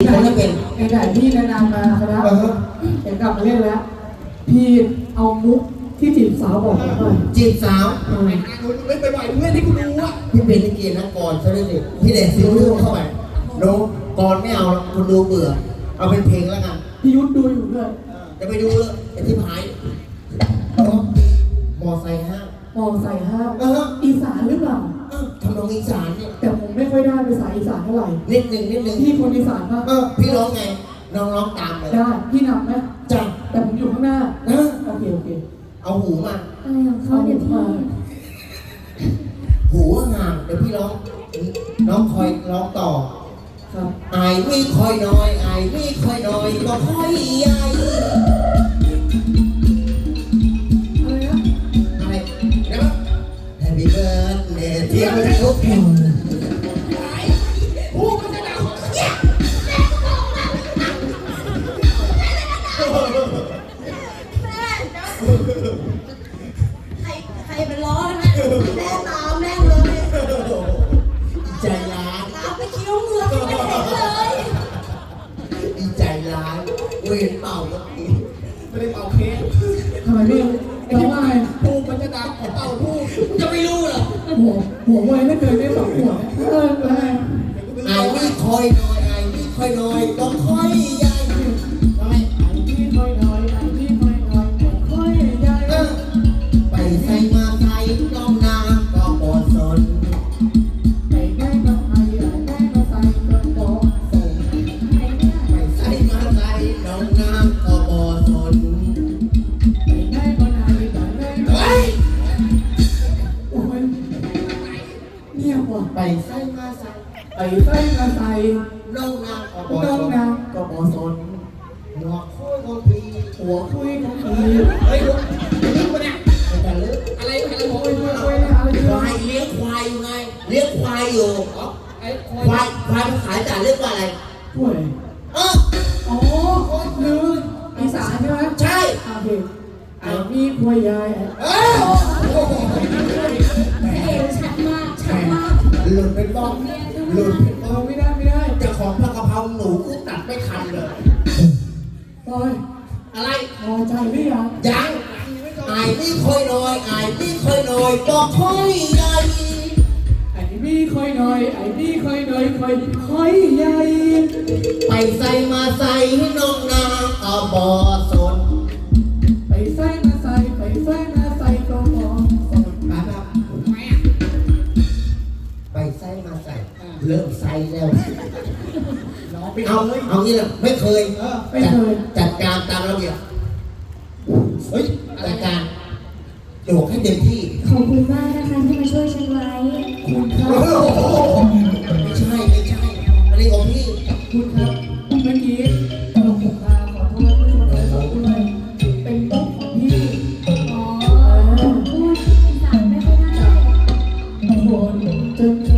คนไม่เป็นไอ้ไหนพี่แนะนำมาครับเออฮะเห็นกลับมาเล่นแล้ว พี่เอามุกที่จีบสาวบอกผมหน่อยจีบสาวเออไม่ไปบ่อยเพื่อนที่กูรู้อะพี่เป็นลิเกนักกรซะด้วยสิพี่เด็ดซิ้วเรื่องเข้าไปโน้กรไม่เอาหรอกคนดูเบื่อ เอาเป็นเพลงแล้วกันพี่ยุทธดูอยู่ด้วยจะไปดูเลยไอ้ที่หายเนาะมอไซค์ห้างมองใส่ห้ามเออฮะอีสานหรือเปล่า เอ้าทำนองอีสานเนี่ยแต่ผมไม่ค่อยได้ภาษาอีสานเท่าไหร่ นิดหนึ่งนิดหนึ่งพี่คนอีสานปะเออพี่ร้องไงน้องร้องตามเลยได้ พี่นำไหมจ้ะแต่ผมอยู่ข้างหน้านะโอเคโอเค เอาหูมา อะไรของเขาเนี่ยพี่ หูห่างเดี๋ยวพี่ร้องน้องคอยร้องต่อครับ อายไม่ค่อยน้อยอายไม่ค่อยน้อยก็ค่อยใหญ่ เที่ยงทุกคนพูดมันจะด่าเนี่ยใครใครเป็นล้อนะแม่ตามแม่งเลยใจร้ายตามไปคิ้วเหงือกไม่เห็นเลยดีใจร้ายเวรเป่าเมื่อกี้ไม่ได้เป่าเค้กทำไมพี่ร้องไห้ พูดมันจะด่าขอเป่าพูดจะไม่รู้เหัวหัวไวไม่เคยได้สองหัวเออไอายไม่คอยน้อยอายไม่ค่อยน้อยก็ค่อยใค้ยของพี่หัวคุยของพี่เฮ้ยรู้ปะเนี่ยมันจะลึกอะไรอะไรคุยคุยหรอคุยนะอะไรควายเลี้ยงควายอยู่ไง เลี้ยงควายอยู่อ๋อไอควายควายภาษาจ่าเรียกว่าอะไรช่วยเอออ๋อลืออีสานใช่ไหมใช่โอเคไอ้มีคุยยายเออพระเอกชัดมากชัดมากหลุดเป็นบ้องหลุดเป็นบ้องไม่ได้ไม่ได้จ้าของผักกะเพราหนูกูตัดไม่ทันเลยป บอกค่อยใหญ่ไอ้มีค่อยน้อย ไอ้มีค่อยน้อยค่อยค่อยใหญ่ ไปใส่มาใส่น้องนางก็บอสนไปใส่มาใส่ไปใส่มาใส่ก็มองสนนะครับทำไมอะไปใส่มาใส่ เริ่มใส่แล้ว น้องไปเอาเลยเอางี้แหละไม่เคยเออไม่เคย จัดการตามระเบียบเฮ้ยจัดการโจกให้เต็มที่ ขอบคุณมากนะคะที่มาช่วยฉันไว้คุณครัโอ้บโหไม่ใช่ไม่ใช่อันนี้ของพี่คุณครับเมื่อกี้ตลกผมมาขอโทษผู้ชมเลยครับด้วยเป็นโต๊ะของพี่อ๋อพูดอีสานไม่ค่อยได้คนจนจน